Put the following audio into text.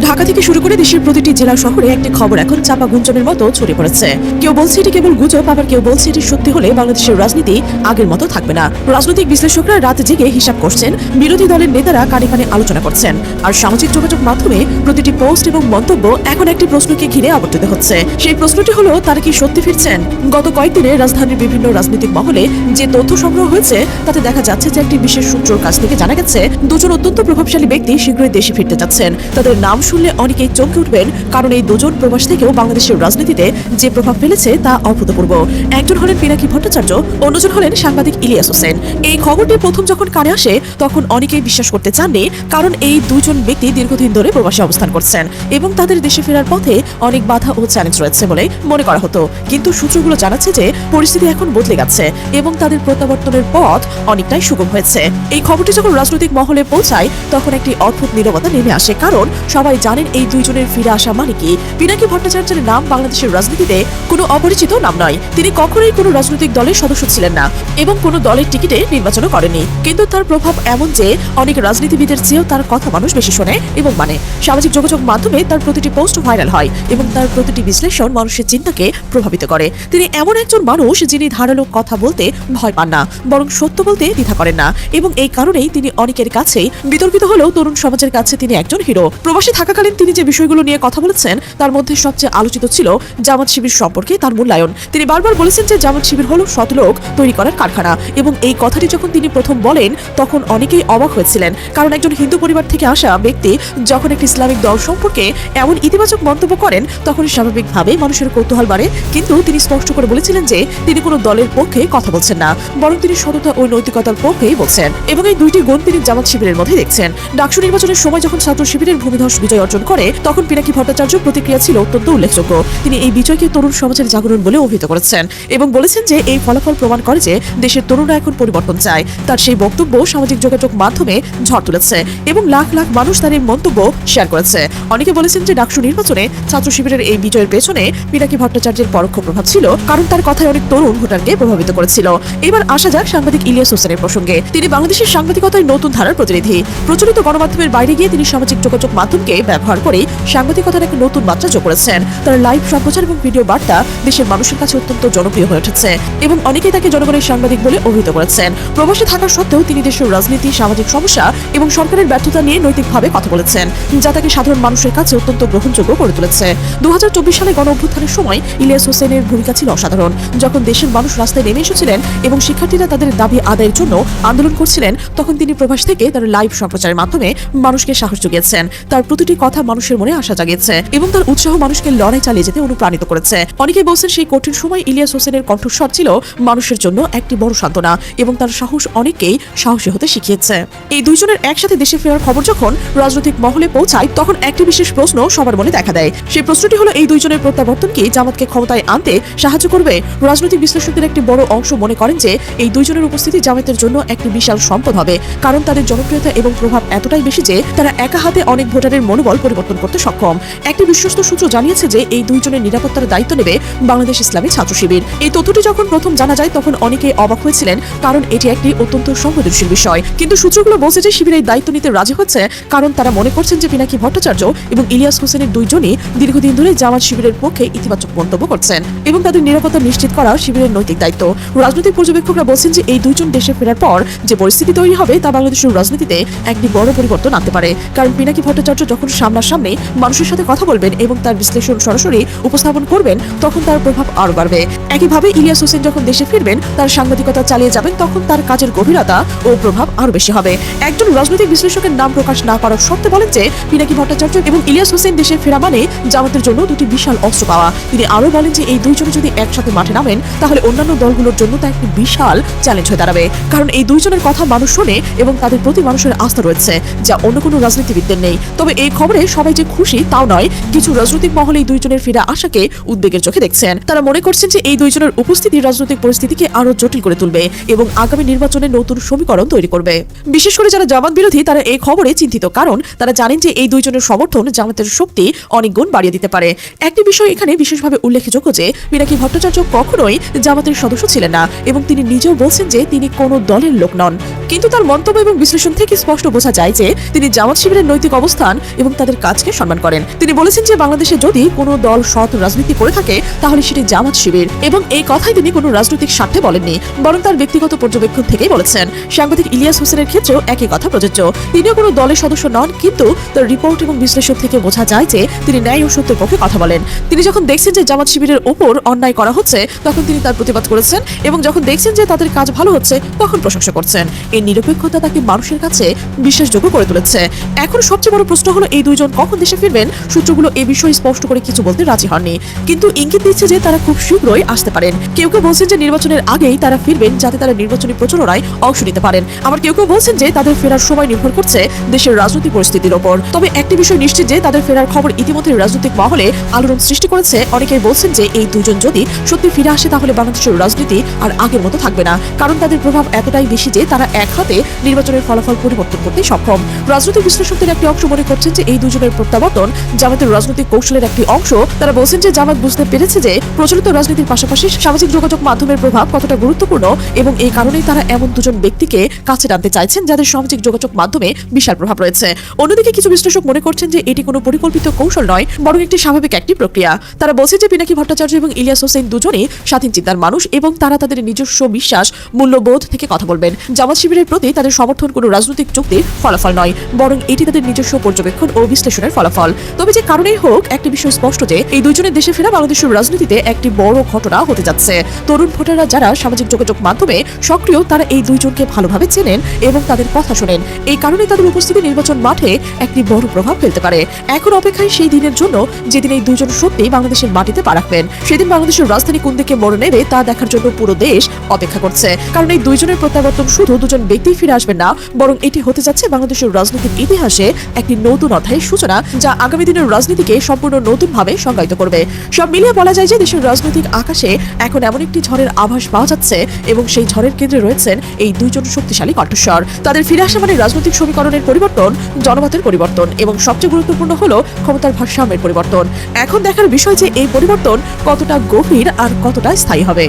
ঢাকা থেকে শুরু করে দেশের প্রতিটি জেলা শহরে একটি খবর এখন চাপা গুঞ্জনের মতো ছড়িয়ে পড়েছে। কেউ বলছে এটি কেবল গুজব, আবার কেউ বলছে এটি সত্যি হলে বাংলাদেশের রাজনীতি আগের মতো থাকবে না। রাজনৈতিক বিশ্লেষকরা রাত জেগে হিসাব করছেন, বিরোধী দলের নেতারা কানে কানে আলোচনা করছেন। আর সামাজিক যোগাযোগ মাধ্যমে প্রতিটি পোস্ট এবং মন্তব্য এখন একটি প্রশ্নকে ঘিরে আবর্তিত হচ্ছে। সেই প্রশ্নটি হলো, তারা কি সত্যি ফিরছেন? গত কয়েকদিনে রাজধানীর বিভিন্ন রাজনৈতিক মহলে যে তথ্য সংগ্রহ হয়েছে, তাতে দেখা যাচ্ছে যে একটি বিশেষ সূত্রের কাছ থেকে জানা গেছে, দুজন অত্যন্ত প্রভাবশালী ব্যক্তি শীঘ্রই দেশে ফিরতে যাচ্ছেন তাদের নাম শুনলে অনেকেই চমকে উঠবেন, কারণ এই দুজন প্রবাস থেকেও বাংলাদেশের রাজনীতিতে যে প্রভাব ফেলেছে তা অভূতপূর্ব। একজন হলেন পিনাকি ভট্টাচার্য, অন্যজন হলেন সাংবাদিক ইলিয়াস হোসেন। এই খবরটি প্রথম যখন কানে আসে, তখন অনেকেই বিশ্বাস করতে চাননি, কারণ এই দুজন ব্যক্তি দীর্ঘদিন ধরে প্রবাসে অবস্থান করছেন এবং তাদের দেশে ফেরার পথে অনেক বাধা ও চ্যালেঞ্জ রয়েছে বলে মনে করা হতো। কিন্তু সূত্রগুলো জানাচ্ছে যে পরিস্থিতি এখন বদলে গেছে এবং তাদের প্রত্যাবর্তনের পথ অনেকটাই সুগম হয়েছে। এই খবরটি যখন রাজনৈতিক মহলে পৌঁছায়, তখন একটি অদ্ভুত নীরবতা নেমে আসে, কারণ সবাই জানেন এই দুইজনের ফিরে আসা মানে কি? পিনাকি ভট্টাচার্যের নাম বাংলাদেশের রাজনীতিতে কোনো অপরিচিত নাম নয়। তিনি কখনোই কোনো রাজনৈতিক দলের সদস্য ছিলেন না এবং কোনো দলের টিকিটে নির্বাচনও করেনি কিন্তু তার প্রভাব এমন যে, অনেক রাজনীতিবিদের চেয়েও তার কথা মানুষ বেশি শোনে এবং মানে। সামাজিক যোগাযোগ মাধ্যমে তার প্রতিটি পোস্ট ভাইরাল হয় এবং তার প্রতিটি বিশ্লেষণ মানুষের চিন্তাকে প্রভাবিত করে। তিনি এমন একজন মানুষ যিনি ধারালো কথা বলতে ভয় পান না, বরং সত্য বলতে দ্বিধা করেন না এবং এই কারণেই তিনি অনেকের কাছেই বিতর্কিত হলেও তরুণ সমাজের কাছে তিনি একজন হিরো। প্রবাসী থাকাকালীন তিনি যে বিষয়গুলো নিয়ে কথা বলেছেন, তার মধ্যে সবচেয়ে আলোচিত ছিল জামাত শিবির সম্পর্কে তার মূল্যায়ন। তিনি বারবার বলেছেন যে জামাত শিবির হলো শতলোক তৈরি করার কারখানা এবং এই কথাটি যখন তিনি প্রথম বলেন, তখন অনেকেই অবাক হয়েছিলেন। কারণ একজন হিন্দু পরিবার থেকে আসা ব্যক্তি যখন একটি ইসলামিক দল সম্পর্কে এমন ইতিবাচক মন্তব্য করেন তখন স্বাভাবিকভাবে মানুষের কৌতূহল বাড়ে। কিন্তু তিনি স্পষ্ট করে বলেছিলেন যে তিনি কোনো দলের পক্ষে কথা বলছেন না, বরং তিনি সততা ও নৈতিকতার পক্ষেই বলছেন। এবং এই দুইটি গুণ তিনি জামাত শিবিরের মধ্যে দেখছেন। ডাকসু নির্বাচনের সময় যখন ছাত্র শিবিরের ভূমিধস বিজয় অর্জন করে, তখন পিনাকি ভট্টাচার্য প্রতিক্রিয়া ছিল অত্যন্ত উল্লেখযোগ্য। তিনি এই বিজয়কে তরুণ সমাজের জাগরণ বলে অভিহিত করেছেন এবং বলেছেন যে, এই ফলাফল প্রমাণ করে যে, দেশের তরুণরা এখন পরিবর্তন চায়। তার সেই বক্তব্য সামাজিক যোগাযোগ মাধ্যমে ঝড় তুলেছে এবং লাখ লাখ মানুষ তার এই মন্তব্য শেয়ার করেছে। অনেকে বলেছেন যে, ডাকসু নির্বাচনে ছাত্র শিবিরের এই বিজয়ের পেছনে পিনাকি ভট্টাচার্যের পরোক্ষ প্রভাব ছিল, কারণ তার কথায় অনেক তরুণ ভোটারকে প্রভাবিত করেছিল। এবার আসা যাক সাংবাদিক ইলিয়াস হোসেনের প্রসঙ্গে। তিনি বাংলাদেশের সাংবাদিকতায় নতুন ধারার প্রতিনিধি। প্রচলিত গণমাধ্যমের বাইরে গিয়ে তিনি সামাজিক যোগাযোগ মাধ্যমকে ব্যবহার করে সাংবাদিকতার এক নতুন মাত্রা যোগ করেছেন। তার লাইভ সম্প্রচার এবং ভিডিও বার্তা দেশের মানুষের কাছে অত্যন্ত জনপ্রিয় হয়ে উঠেছে এবং অনেকেই তাকে জনগণের সাংবাদিক বলে অভিহিত করেছেন। প্রবাসী থাকা সত্ত্বেও তিনি দেশের রাজনীতি, সামাজিক সমস্যা এবং সরকারের ব্যর্থতা নিয়ে নৈতিকভাবে কথা বলেছেন, যা তাকে সাধারণ মানুষের কাছে অত্যন্ত গ্রহণযোগ্য করে তুলেছে। দু হাজার চব্বিশ সালে গণ অভ্যুত্থানের সময় ইলিয়াস হোসেনের ভূমিকা ছিল অসাধারণ। যখন দেশের মানুষ রাস্তায় নেমে এসেছিলেন এবং শিক্ষার্থীরা তাদের দাবি আদায়ের জন্য আন্দোলন করছিলেন, তখন তিনি প্রবাস থেকে তার লাইভ সম্প্রচারের মাধ্যমে মানুষকে সাহস জুগিয়েছেন। তার প্রতিটি কথা মানুষের মনে আশা জাগিয়েছে এবং তার উৎসাহ মানুষকে লড়াই চালিয়ে যেতে অনুপ্রাণিত করেছে। অনেকে বলছেন সেই কঠিন সময় ইলিয়াস হোসেনের কণ্ঠস্বর ছিল মানুষের জন্য একটি বড় সান্ত্বনা এবং তার সাহস অনেকেই সাহসী হতে শিখিয়েছে। এই দুইজনের একসাথে দেশে ফেরার খবর যখন রাজনৈতিক মহলে পৌঁছায়, তখন একটি বিশেষ প্রশ্ন সবার মনে দেখা দেয়। সেই প্রশ্নটি হলো, এই দুইজনের প্রত্যাবর্তন কি জামাতকে ক্ষমতায় আনতে সাহায্য করবে? রাজনৈতিক বিশ্লেষকদের একটি বড় অংশ মনে করেন যে, এই দুইজনের উপস্থিতি জামাতের জন্য একটি বিশাল সম্পদ হবে। কারণ তাদের জনপ্রিয়তা এবং প্রভাব এতটাই বেশি যে, তারা একা হাতে অনেক ভোটারের মনোবল পরিবর্তন করতে সক্ষম। একটি বিশ্বস্ত সূত্র জানিয়েছে যে, এই দুইজনের নিরাপত্তার দায়িত্ব নেবে বাংলাদেশ ইসলামী ছাত্র শিবির। এই তথ্যটি যখন প্রথম জানা যায়, তখন অনেকে অবাক হয়েছিলেন, কারণ এটি একটি অত্যন্ত সংবেদনশীল বিষয়। কিন্তু সূত্রগুলো বলছে যে, শিবির এই দায়িত্ব নিতে রাজি হচ্ছে কারণ তারা মনে করছেন যে, পিনাকি ভট্টাচার্য এবং ইলিয়াস হোসেনের দুইজনই দীর্ঘদিন ধরে জামাত শিবিরের পক্ষে ইতিবাচক মন্তব্য করছেন এবং তাদের নিরাপত্তা নিশ্চিত করা শিবিরের নৈতিক দায়িত্ব। রাজনৈতিক পর্যবেক্ষকরা বলছেন যে, এই দুইজন দেশে ফেরার পর যে পরিস্থিতি তৈরি হবে, তা বাংলাদেশের রাজনীতিতে একটি বড় পরিবর্তন আনতে পারে। কারণ পিনাকি ভট্টাচার্য যখন সামনাসামনি মানুষের সাথে কথা বলবেন এবং তার বিশ্লেষণ সরাসরি উপস্থাপন করবেন, তখন তার প্রভাব আরও বাড়বে। একইভাবে ইলিয়াস হোসেন যখন দেশে ফিরবেন, তার সাংবাদিকতা চালিয়ে যাবেন, তখন তার কাজের গভীরতা ও প্রভাব আরও বেশি হবে। একজন রাজনৈতিক বিশ্লেষকের নাম প্রকাশ না করার সত্ত্বে বলেন যে, পিনাকি ভট্টাচার্য এবং ইলিয়াস হোসেন দেশে ফেরা মানে জামাতের জন্য দুটি বিশাল অস্ত্র পাওয়া। তিনি আরও বলেন যে, এই দুইজনে যদি একসাথে মাঠে নামেন, তাহলে অন্যান্য দলগুলোর জন্য তা একটি বিশাল চ্যালেঞ্জ হয়ে দাঁড়াবে। কারণ এই দুইজনের কথা মানুষ শোনে এবং তাদের প্রতি মানুষের আস্থা রয়েছে, যা অন্য কোনো রাজনীতিবিদদের নেই। তবে এই খবরে সবাই যে খুশি তাও নয়, কিছু রাজনৈতিক মহলে এই দুইজনের ফিরা আশাকে উদ্বেগের চোখে দেখছেন। তারা মনে করছেন যে এই দুইজনের উপস্থিতি রাজনৈতিক পরিস্থিতিকে আরও জটিল করে তুলবে এবং আগামী নির্বাচনে নতুন সমীকরণ তৈরি করবে। বিশেষ করে যারা জামাত বিরোধী, তারা এই খবরে চিন্তিত, কারণ তারা জানেন যে এই দুইজনের সমর্থন জামাতের শক্তি অনেক গুণ বাড়িয়ে দিতে পারে। একটি বিষয় এখানে বিশেষভাবে উল্লেখযোগ্য যে মিনাকি ভট্টাচার্য কখনোই জামাতের সদস্য ছিলেন না এবং তিনি নিজেও বলছেন যে তিনি কোনো দলের লোক নন। কিন্তু তার মন্তব্য এবং বিশ্লেষণ থেকে স্পষ্ট বোঝা যায় যে, তিনি জামাত শিবিরের নৈতিক অবস্থান এবং তাদের কাজকে সম্মান করেন। তিনি বলেছেন যে, বাংলাদেশে যদি কোনো দল সৎ রাজনীতি করে থাকে, তাহলে সেটি জামাত শিবির। এবং এই কথাই তিনি কোনো রাজনৈতিক স্বার্থে বলেননি, বরং তার ব্যক্তিগত পর্যবেক্ষণ থেকেই বলেছেন। সাংবাদিক ইলিয়াস হোসেনের ক্ষেত্রেও একই কথা প্রযোজ্য। তিনিও কোনো দলের সদস্য নন, কিন্তু তার রিপোর্ট এবং বিশ্লেষণ থেকে বোঝা যায় যে, তিনি ন্যায় ও সত্যের পক্ষে কথা বলেন। তিনি যখন দেখছেন যে জামাত শিবিরের ওপর অন্যায় করা হচ্ছে, তখন তিনি তার প্রতিবাদ করেছেন এবং যখন দেখছেন যে তাদের কাজ ভালো হচ্ছে, তখন প্রশংসা করছেন। এই নিরপেক্ষতা তাকে মানুষের কাছে বিশ্বাসযোগ্য করে তুলেছে। এখন সবচেয়ে বড় প্রশ্ন হলো এই দুইজন কখন দেশে ফিরবেন? সূত্রগুলো এ বিষয়ে স্পষ্ট করে কিছু বলতে রাজি হননি। কিন্তু ইঙ্গিত দিচ্ছে যে তারা খুব শীঘ্রই আসতে পারেন। কেউ কেউ বলছেন যে নির্বাচনের আগেই তারা ফিরবেন যাতে তারা নির্বাচনী প্রচারণায় অংশ নিতে পারেন। আবার কেউ কেউ বলছেন যে তাদের ফেরার সময় নির্ভর করছে দেশের রাজনৈতিক পরিস্থিতির ওপর। তবে একটি বিষয় নিশ্চিত যে তাদের ফেরার খবর ইতিমধ্যে রাজনৈতিক মহলে আলোড়ন সৃষ্টি করেছে। অনেকেই বলছেন যে এই দুজন যদি সত্যি ফিরে আসে তাহলে বাংলাদেশের রাজনীতি আর আগের মতো থাকবে না। কারণ তাদের প্রভাব এতটাই বেশি যে তারা এক হাতে নির্বাচনের ফলাফল পরিবর্তন করতে সক্ষম। রাজনৈতিক বিশ্লেষকদের একটি অংশ মনে করছেন যে এই দুজনের প্রত্যাবর্তন জামাতের রাজনৈতিক কৌশলের একটি অংশ, তারা বলছেন যে জামাত বুঝতে পেরেছে যে প্রচলিত রাজনীতির পাশাপাশি সামাজিক যোগাযোগ মাধ্যমের প্রভাব কতটা গুরুত্বপূর্ণ এবং এই কারণেই তারা এমন দুজন ব্যক্তিকে কাছে টানতে চাইছেন যাদের সামাজিক যোগাযোগ মাধ্যমে বিশাল প্রভাব রয়েছে। অন্যদিকে কিছু বিশ্লেষক মনে করছেন যে এটি কোনো পরিকল্পিত কৌশল নয়, বরং একটি স্বাভাবিক একটি প্রক্রিয়া। তারা বলছে যে পিনাকি ভট্টাচার্য এবং ইলিয়াস হোসেন দুজনই স্বাধীন চিন্তার মানুষ এবং তারা তাদের নিজস্ব বিশ্বাস, মূল্যবোধ থেকে কথা বলবেন। জামাত শিবিরের প্রতি তাদের সমর্থন কোনো রাজনৈতিক চুক্তির ফলাফল নয়, বরং এটি তাদের নিজস্ব পর্যবেক্ষণ ও বিশ্লেষণের ফলাফল। তবে যে কারণেই হোক, একটি বিষয় স্পষ্ট যে, এই দুজনের দেশে ফেরা বাংলাদেশের রাজনীতিতে একটি বড় ঘটনা হতে যাচ্ছে। তরুণ ভোটাররা যারা সামাজিক যোগাযোগ মাধ্যমে সক্রিয়, তারা এই দুইজনকে ভালোভাবে চেনেন এবং তাদের কথা শোনেন। এই কারণে তাদের উপস্থিতি নির্বাচন মাঠে একটি বড় প্রভাব ফেলতে পারে। এখন অপেক্ষায় সেই দিনের জন্য যেদিন এই দুজন সত্যি বাংলাদেশের মাটিতে পা রাখবেন, সেদিন বাংলাদেশের রাজধানী কোন দিকে মোড় নেবে তা দেখার জন্য পুরো দেশ অপেক্ষা করছে। কারণ এই দুইজনের প্রত্যাবর্তন শুধু দুজন ব্যক্তি ফিরে আসবেন না, বরং এটি হতে যাচ্ছে বাংলাদেশের রাজনৈতিক ইতিহাসে একটি নতুন অধ্যায়ের সূচনা যা আগামী দিনের রাজনীতিকে সম্পূর্ণ নতুনভাবে সংজ্ঞায়িত করবে। সব মিলিয়ে বলা যায় যে দেশের রাজনৈতিক আকাশে এখন এমন একটি ঝড়ের আভাস পাওয়া যাচ্ছে এবং সেই ঝড়ের কেন্দ্রে রয়েছেন এই দুইজন শক্তিশালী কণ্ঠস্বর। তাদের ফিরে আসা মানে রাজনৈতিক সমীকরণের পরিবর্তন, জনমতের পরিবর্তন এবং সবচেয়ে গুরুত্বপূর্ণ হলো ক্ষমতার ভারসাম্যের পরিবর্তন। এখন দেখার বিষয় যে এই পরিবর্তন কতটা গভীর আর কতটা স্থায়ী হবে।